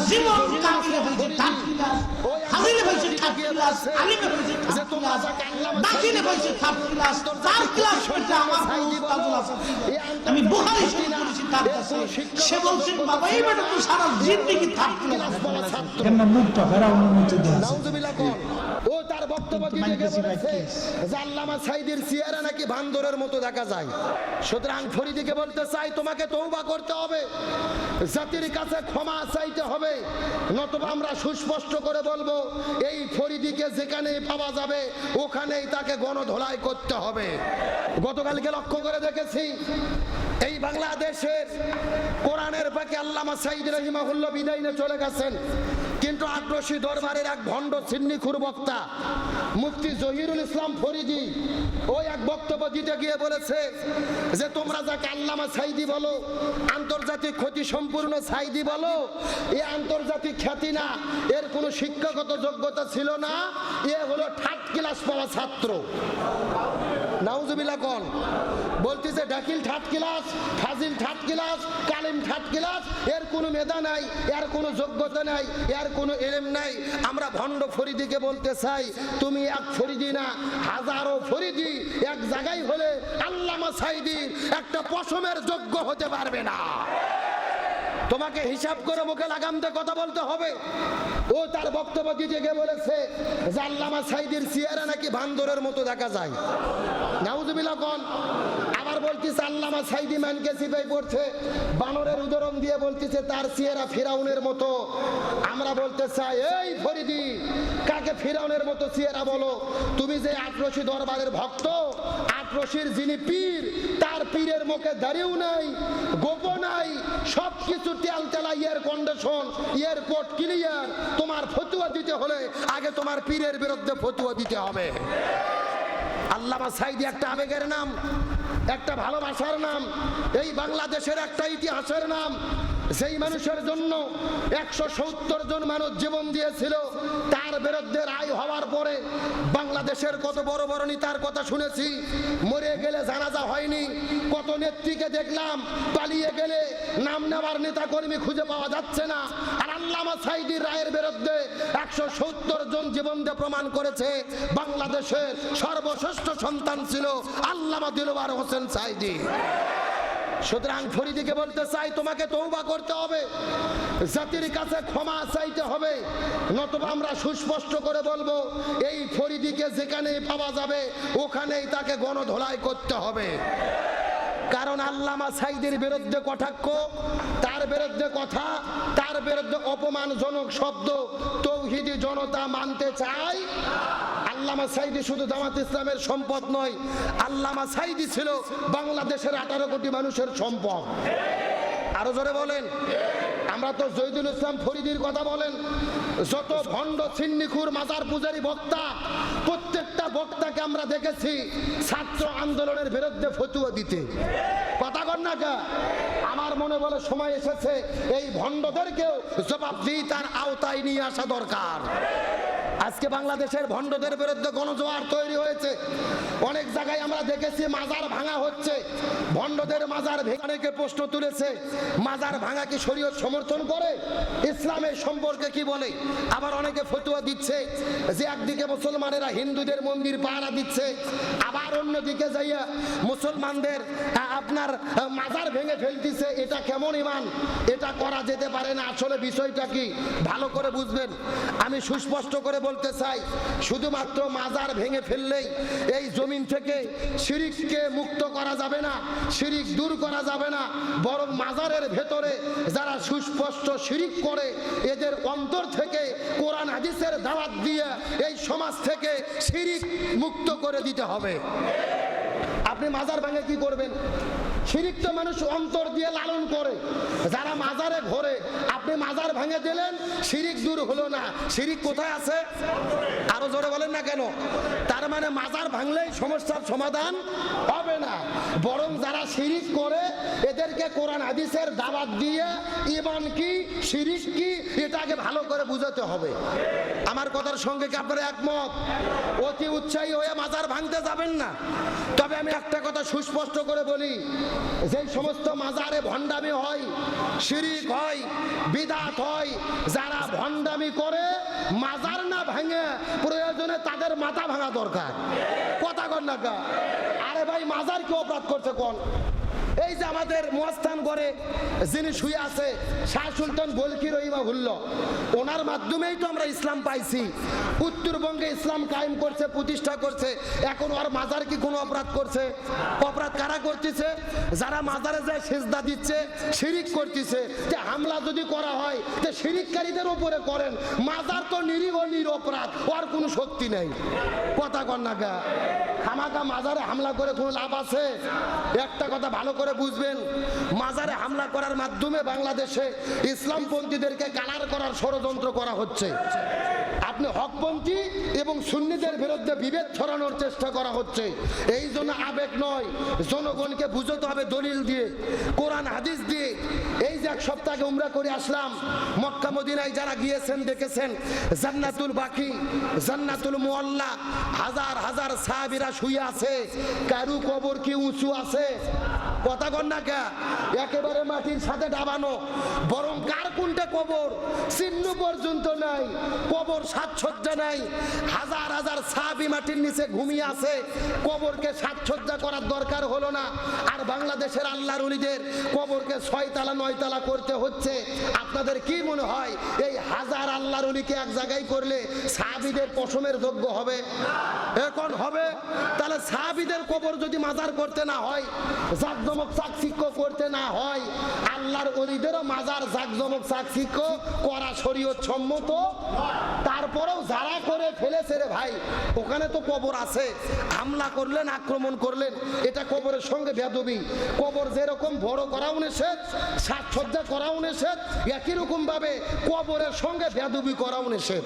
জীবন class আলিমে হয়েছে third class দাখিলে হয়েছে third class চার ক্লাস হয়েছে আমার উস্তাদুল হাসান আমি বুহারি শরীফ করেছি তার কাছে। সে বলছেন বাবা এই বেটা তো সারা জিন্দগি থার্ড ক্লাস এমন মুখটা ফেরাউনের মতো দেয়া নাউজুবিল্লাহ কোন। ও তার বক্তব্য দিতে গিয়ে বলেছে যে আল্লামা সাইদির চেহারা নাকি বান্দরের মতো দেখা যায়। সুতরাং ফরিদিকে বলতে চাই তোমাকে করতে হবে। জাতির কাছে ক্ষমা চাইতে হবে। নতুবা আমরা সুস্পষ্ট করে বলব এই ফরিদিকে যেখানে পাওয়া যাবে, ওখানেই তাকে গণধোলাই করতে হবে। গতকালকে লক্ষ্য করে দেখেছি, এই বাংলাদেশের কোরআনের পাকে আল্লামা সাইদ রহিমাহুল্লা বিদায় চলে গেছেন। কিন্তু আক্রোশী দরবারের এক ভণ্ড সিন্নিখুর বক্তা, মুফতি জহিরুল ইসলাম ফরিদি, ওই এক বক্তব্য দিতে গিয়ে বলেছে যে, তোমরা যাকে আল্লামা সাইদি বলো, আন্তর্জাতিক ক্ষতি সম্পূর্ণ সাইদি বলো, এ আন্তর্জাতিক খ্যাতি না, এর কোনো শিক্ষাগত যোগ্যতা ছিল না, এ হলো থার্ড ক্লাস পাওয়া ছাত্র। নাউজুবিল্লাহ কোন বলতেছে, ডাকিল থার্ড ক্লাস ফাজিল ঠাট ক্লাস কালিম ঠাট ক্লাস এর কোনো মেধা নাই, এর কোনো যোগ্যতা নাই, এর কোনো এলেম নাই। আমরা ভণ্ড ফরিদিকে বলতে চাই, তুমি এক ফরিদি না, হাজারো ফরিদি এক জায়গায় হলে আল্লামা সাইদির একটা পশমের যোগ্য হতে পারবে না। তোমাকে হিসাব করে মুখে লাগাম দিয়ে কথা বলতে হবে। ও তার বক্তব্য দিতে গিয়ে বলেছে যে, আল্লামা সাইদির চেহারা নাকি বান্দরের মতো দেখা যায়। নাউজুবিল্লাহ কোন। আবার বলতেছে, আল্লামা সাইদি ম্যানকে সিপাই পড়ছে। বানরের উদাহরণ দিয়ে বলতেছে, তার চেহারা ফিরাউনের মতো। আমরা বলতে চাই, এই ফরিদি, কাকে ফিরাউনের মতো চেহারা বলো? তুমি যে আক্রোশী দরবারের ভক্ত আক্রোশীর যিনি পীর, তার পীরের মুখে দাঁড়িয়েও নাই গোপ নাই সব কিছু তেল তেলা ইয়ার কন্ডিশন এয়ারপোর্ট ক্লিয়ার তোমার ফতুয়া দিতে হলে আগে তোমার পীরের বিরুদ্ধে ফতুয়া দিতে হবে। আল্লামা সাইদি একটা আবেগের নাম। একটা ভালোবাসার নাম এই বাংলাদেশের একটা ইতিহাসের নাম সেই মানুষের জন্য একশো সত্তর জন মানুষ জীবন দিয়েছিল, তার বিরুদ্ধে রায় হওয়ার পরে বাংলাদেশের কত বড় বড় নেতার কথা শুনেছি, মরে গেলে জানাজা হয়নি, কত নেত্রীকে দেখলাম পালিয়ে গেলে নাম নেওয়ার নেতা কর্মী খুঁজে পাওয়া যাচ্ছে না। আর আল্লামা সাইদির রায়ের বিরুদ্ধে একশো সত্তর জন জীবন দিয়ে প্রমাণ করেছে, বাংলাদেশের সর্বশ্রেষ্ঠ সন্তান ছিল আল্লামা দিলবার হোসেন সাইদি। সুতরাং ফরিদিকে বলতে চাই, তোমাকে তৌবা করতে হবে। জাতির কাছে ক্ষমা চাইতে হবে। নতুবা আমরা সুস্পষ্ট করে বলব, এই ফরিদিকে যেখানে পাওয়া যাবে, ওখানেই তাকে গণধোলাই করতে হবে। কারণ আল্লামা সাইদের বিরুদ্ধে কটাক্ষ, তার বিরুদ্ধে কথা, তার বিরুদ্ধে অপমানজনক শব্দ, তৌহিদি জনতা মানতে চায়। আল্লামা সাইদি শুধু জামাত ইসলামের সম্পদ নয়, আল্লামা সাইদি ছিল বাংলাদেশের আঠারো কোটি মানুষের সম্পদ। আরও জোরে বলেন। আমরা তো জৈদুল ইসলাম ফরিদির কথা বলেন, যত ভণ্ড ছিন্নিখুর মাজার পূজারি বক্তা, প্রত্যেকটা বক্তাকে আমরা দেখেছি ছাত্র আন্দোলনের বিরুদ্ধে ফতুয়া দিতে। কথা কর না? আমার মনে বলে সময় এসেছে, এই ভণ্ডদেরকেও জবাবদিহিতার আওতায় নিয়ে আসা দরকার। আজকে বাংলাদেশের ভণ্ডদের বিরুদ্ধে গণজোয়ার তৈরি হয়েছে। অনেক জায়গায় আমরা দেখেছি মাজার ভাঙা হচ্ছে। ভণ্ডদের মাজার ভেঙানোকে প্রশ্ন তুলেছে, মাজার ভাঙা কি শরীয়ত সমর্থন করে? ইসলামের সম্পর্কে কি বলে? আবার অনেকে ফতুয়া দিচ্ছে যে একদিকে মুসলমানেরা হিন্দুদের মন্দির পাহারা দিচ্ছে, আবার অন্যদিকে যাইয়া মুসলমানদের আপনার মাজার ভেঙে ফেলতেছে। এটা কেমন ইমান? এটা করা যেতে পারে না। আসলে বিষয়টা কি? ভালো করে বুঝবেন। আমি সুস্পষ্ট করে বলতে চাই, শুধুমাত্র মাজার ভেঙে ফেললেই এই জমিন থেকে শিরিককে মুক্ত করা যাবে না, শিরিক দূর করা যাবে না। বরং মাজারের ভেতরে যারা সুস্পষ্ট শিরিক করে, এদের অন্তর থেকে কোরআন হাদিসের দাওয়াত দিয়ে এই সমাজ থেকে শিরিক মুক্ত করে দিতে হবে। আপনি মাজার ভাঙে কি করবেন? শিরিক তো মানুষ অন্তর দিয়ে লালন করে। যারা মাজারে ঘোরে, আপনি মাজার ভাঙে দিলেন, শিরিক দূর হলো না। শিরিক কোথায় আছে? আরও জোরে বলেন না কেন? তার মানে মাজার ভাঙলেই সমস্যার সমাধান হবে না। বরং যারা শিরিক করে, এদেরকে কোরআন, হাদিসের দাওয়াত দিয়ে ইমান কি, শিরিক কি এটা আগে ভালো করে বুঝাতে হবে। আমার কথার সঙ্গে কি আপনারা একমত? অতি উৎসাহী হয়ে মাজার ভাঙতে যাবেন না। তবে আমি একটা কথা সুস্পষ্ট করে বলি, যেই সমস্ত মাজারে ভণ্ডামি হয়, শিরিক হয়, বিদাত হয়। যারা ভণ্ডামি করে, মাজার না ভাঙে, প্রয়োজনে তাদের মাথা ভাঙা দরকার। কথা কর না আরে ভাই, মাজার কি অপরাধ করছে কোন? এই যে আমাদের মহাস্থান করে যিনি শুয়ে আছে, শাহ সুলতান বলকি রহিমা হুল্ল ওনার মাধ্যমেই তো আমরা ইসলাম পাইছি। উত্তরবঙ্গে ইসলাম কায়েম করছে, প্রতিষ্ঠা করছে, এখন ওর মাজার কি কোনো অপরাধ করছে? অপরাধ কারা করতেছে? যারা মাজারে যায় সেজদা দিচ্ছে, শিরিক করতেছে। যে হামলা যদি করা হয় যে শিরিককারীদের ওপরে করেন। মাজার তো নিরীহ, নিরপরাধ, ওর কোনো শক্তি নেই। কথা গা। হামাকা মাজারে হামলা করে কোনো লাভ আছে? একটা কথা ভালো করে বুঝবেন, মাজারে হামলা করার মাধ্যমে বাংলাদেশে ইসলামপন্থীদেরকে কালার করার ষড়যন্ত্র করা হচ্ছে। আপনি হকপন্থী এবং সুন্নিদের বিরুদ্ধে বিভেদ ছড়ানোর চেষ্টা করা হচ্ছে। এই জন্য আবেগ নয়, জনগণকে বুঝতে হবে দলিল দিয়ে, কোরআন, হাদিস দিয়ে। এই যে এক সপ্তাহে উমরা করে আসলাম, মক্কা, মদিনায় যারা গিয়েছেন, দেখেছেন, জান্নাতুল বাকি, জান্নাতুল মোয়াল্লা হাজার হাজার সাহাবিরা শুয়ে আছে, কারু কবর কি উঁচু আছে? কথা কন না কে? একেবারে মাটির সাথে ডাবানো বরং কার কোনটা কবর? চিহ্ন পর্যন্ত নাই, কবর সাজসজ্জা নাই। হাজার হাজার সাহাবি মাটির নিচে ঘুমিয়ে আছে। কবরকে সাজসজ্জা করার দরকার হলো না। আর বাংলাদেশের আল্লাহর উলিদের কবরকে ছয়তলা, নয়তলা করতে হচ্ছে। আপনাদের কি মনে হয়, এই হাজার আল্লাহর উলিকে এক জায়গায় করলে সাহাবিদের পশমের যোগ্য হবে? এখন হবে। তাহলে সাহাবিদের কবর যদি মাজার করতে না হয় জাকজমক করতে না হয়, আল্লাহর অলিদেরও মাজার জাকজমক চাকচিক্য করা শরীয়ত সম্মত। তারপরেও যারা করে ফেলেছে রে ভাই, ওখানে তো কবর আছে। হামলা করলেন, আক্রমণ করলেন, এটা কবরের সঙ্গে বেদবি কবর যেরকম বড় করাও নিষেধ, সাজসজ্জা করাও নিষেধ, একই রকম ভাবে কবরের সঙ্গে বেদবি করাও নিষেধ।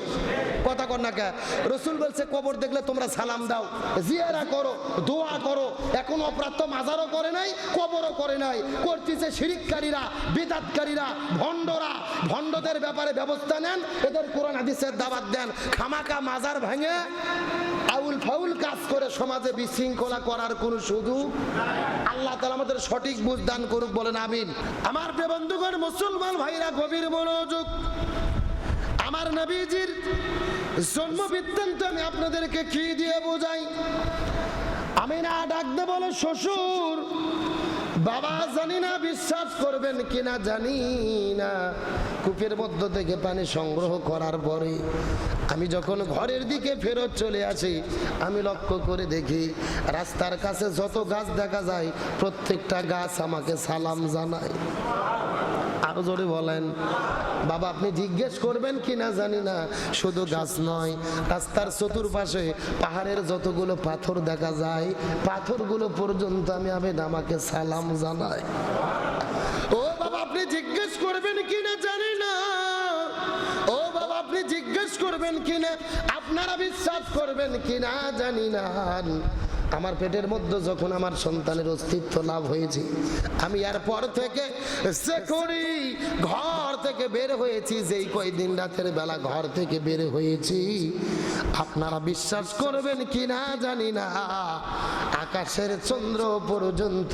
কথা কর না কে রসুল বলছে, কবর দেখলে তোমরা সালাম দাও, জিয়ারা করো, দোয়া করো, এখন অপরাধ তো মাজারও করে নাই কবরও করে নাই। করতেছে শিরিককারীরা, বিদাতকারীরা, ভণ্ডরা। ভণ্ডদের ব্যাপারে ব্যবস্থা নেন, এদের কোরআন হাদিসের দাবাত দেন। খামাকা মাজার ভেঙে আউল ফাউল কাজ করে সমাজে বিশৃঙ্খলা করার কোন সুযোগ আল্লাহ তালা আমাদের সঠিক বুঝ দান করুক, বলেন আমিন। আমার প্রিয় বন্ধুগণ, মুসলমান ভাইরা, গভীর মনোযোগ। আমার নবীজির জন্ম বৃত্তান্ত আমি আপনাদেরকে কি দিয়ে বোঝাই? আমি না ডাকতে বলে, শ্বশুর বাবা জানি না, বিশ্বাস করবেন কিনা জানি না। কূপের মধ্য থেকে পানি সংগ্রহ করার পরে আমি যখন ঘরের দিকে ফেরত চলে আসি, আমি লক্ষ্য করে দেখি রাস্তার কাছে যত গাছ দেখা যায়, প্রত্যেকটা গাছ আমাকে সালাম জানায়। আরও জোরে বলেন বাবা, আপনি জিজ্ঞেস করবেন কি না জানি না। শুধু গাছ নয়, রাস্তার চতুর্পাশে পাহাড়ের যতগুলো পাথর দেখা যায়, পাথরগুলো পর্যন্ত আমি আবেদ আমাকে সালাম জানাই। ও বাবা, আপনি জিজ্ঞেস করবেন কি না জানি না। ও বাবা, আপনি জিজ্ঞেস করবেন কি না, আপনারা বিশ্বাস করবেন কি না জানি না। আমার পেটের মধ্যে যখন আমার সন্তানের অস্তিত্ব লাভ হয়েছে, আমি আর পর থেকে সে করি ঘর থেকে বের হয়েছি, যেই কয়দিন রাতের বেলা ঘর থেকে বের হয়েছি, আপনারা বিশ্বাস করবেন কি না জানি না। আকাশের চন্দ্র পর্যন্ত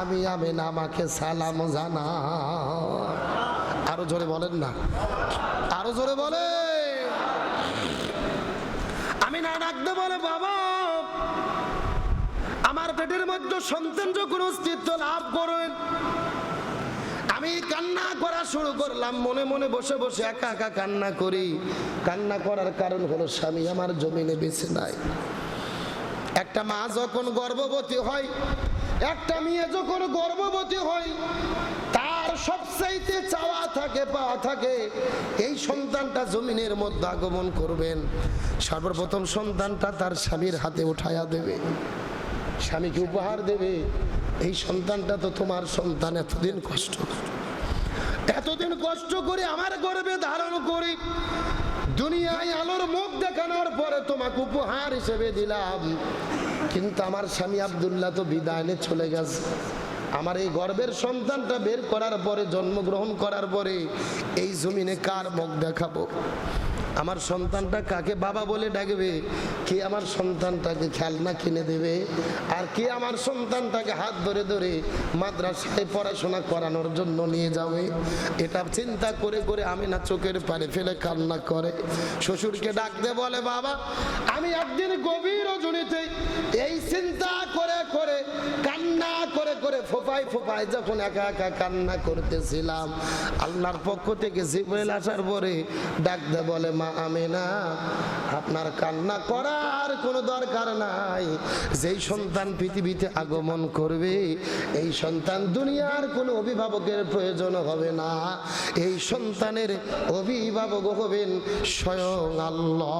আমি আমি আমাকে সালাম জানা আরও জোরে বলেন না। আরও জোরে বলে আমি না ডাকতে বলে, বাবা আমার পেটের মধ্যে সন্তান যখন অস্তিত্ব লাভ করেন, আমি কান্না করা শুরু করলাম, মনে মনে বসে বসে একা একা কান্না করি। কান্না করার কারণ হলো স্বামী আমার জমিনে বেঁচে নাই। একটা মা যখন গর্ভবতী হয়, একটা মেয়ে যখন গর্ভবতী হয়, তার সবচাইতে চাওয়া থাকে, পাওয়া থাকে, এই সন্তানটা জমিনের মধ্যে আগমন করবেন। সর্বপ্রথম সন্তানটা তার স্বামীর হাতে উঠাইয়া দেবে। স্বামীকে উপহার দেবে, এই সন্তানটা তো তোমার সন্তান, এতদিন কষ্ট। এতদিন কষ্ট করে আমার গর্বে ধারণ করে দুনিয়ায় আলোর মুখ দেখানোর পরে তোমাকে উপহার হিসেবে দিলাম। কিন্তু আমার স্বামী আবদুল্লাহ তো বিদায় চলে গেছে। আমার এই গর্বের সন্তানটা বের করার পরে, জন্মগ্রহণ করার পরে এই জমিনে কার মুখ দেখাবো? আমার সন্তানটা কাকে বাবা বলে ডাকবে? কে আমার সন্তানটাকে খেলনা কিনে দেবে? আর কে আমার সন্তানটাকে হাত ধরে ধরে মাদ্রাসায় পড়াশোনা করানোর জন্য নিয়ে যাবে? এটা চিন্তা করে করে আমি না চোখের পারে ফেলে কান্না করে। শ্বশুরকে ডাকতে বলে, বাবা, আমি একদিন গভীর রজনীতে এই চিন্তা করে করে করে ফোপাই ফোপাই যখন একা একা কান্না করতেছিলাম, আল্লাহর পক্ষ থেকে জিব্রাইল আসার পরে ডাকতে বলে, মা আমি না আপনার কান্না করার কোনো দরকার নাই। যেই সন্তান পৃথিবীতে আগমন করবে, এই সন্তান দুনিয়ার কোনো অভিভাবকের প্রয়োজন হবে না। এই সন্তানের অভিভাবক হবেন স্বয়ং আল্লাহ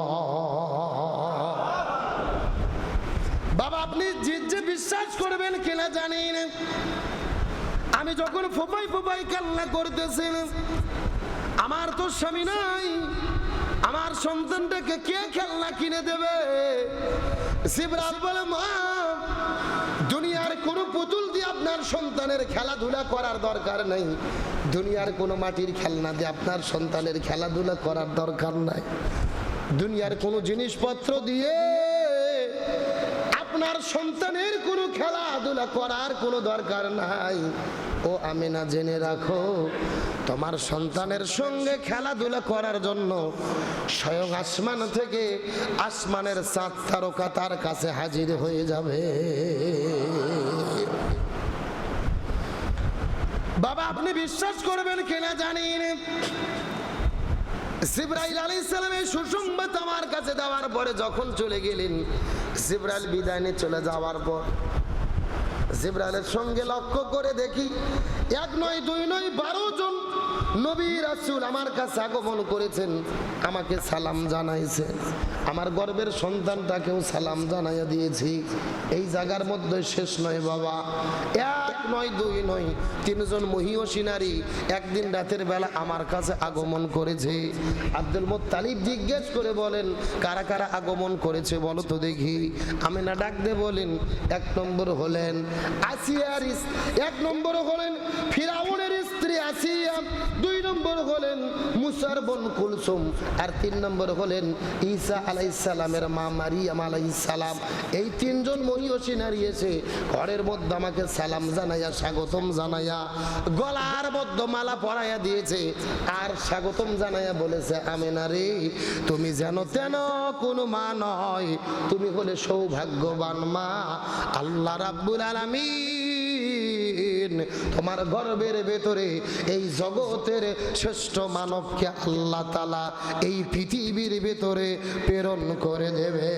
বাবা আপনি যে যে বিশ্বাস করবেন কিনা জানি না। আমি যখন ফোপাই ফোপাই কান্না করতেছেন, আমার তো স্বামী নাই, আমার সন্তানটাকে কে খেলনা কিনে দেবে? শিবরাজ বলে, মা, দুনিয়ার কোনো পুতুল দিয়ে আপনার সন্তানের খেলাধুলা করার দরকার নেই। দুনিয়ার কোনো মাটির খেলনা দিয়ে আপনার সন্তানের খেলাধুলা করার দরকার নাই। দুনিয়ার কোনো জিনিসপত্র দিয়ে আপনার সন্তানের কোনো খেলাধুলা করার কোনো দরকার নাই। ও আমি না জেনে রাখো, তোমার সন্তানের সঙ্গে খেলাধুলা করার জন্য স্বয়ং আসমান থেকে আসমানের চাঁদ তারকা তার কাছে হাজির হয়ে যাবে। বাবা, আপনি বিশ্বাস করবেন কিনা জানি না জিব্রাইল আলী ইসলামের সুসংবাদ আমার কাছে দেওয়ার পরে যখন চলে গেলেন জিব্রাইল বিদায় নিয়ে চলে যাওয়ার পর জিব্রাইলের সঙ্গে লক্ষ্য করে দেখি, এক নয়, দুই নয়, বারো জন নবী রাসূল আমার কাছে আগমন করেছেন, আমাকে সালাম জানাইছে। আমার গর্বের সন্তানটাকেও সালাম জানাইয়া দিয়েছি। এই জায়গার মধ্যে শেষ নয় বাবা। এক নয়, দুই নয়, তিনজন মহিয়সী নারী একদিন রাতের বেলা আমার কাছে আগমন করেছে। আব্দুল মোত্তালিব জিজ্ঞেস করে বলেন, কারা কারা আগমন করেছে বলো তো দেখি। আমি না ডাকতে বলেন, এক নম্বর হলেন আসিয়ারিস, এক নম্বর হলেন ফিরাউনের স্ত্রী আসিয়া দুই নম্বর হলেন মুসার বোন কুলসুম, আর তিন নম্বর হলেন ঈসা আলাইসালামের মা মারিয়াম আলাইসালাম এই তিনজন মহিষী নারী এসে ঘরের মধ্যে আমাকে সালাম জানাইয়া, স্বাগতম জানাইয়া, গলার মধ্যে মালা পরাইয়া দিয়েছে। আর স্বাগতম জানাইয়া বলেছে, আমেনা রে, তুমি যেন তেন কোনো মা নয়। তুমি হলে সৌভাগ্যবান মা। আল্লাহ রাব্বুল আলামিন তোমার গর্বের ভেতরে এই জগতের শ্রেষ্ঠ মানবকে আল্লাহ তালা এই পৃথিবীর ভেতরে প্রেরণ করে দেবে।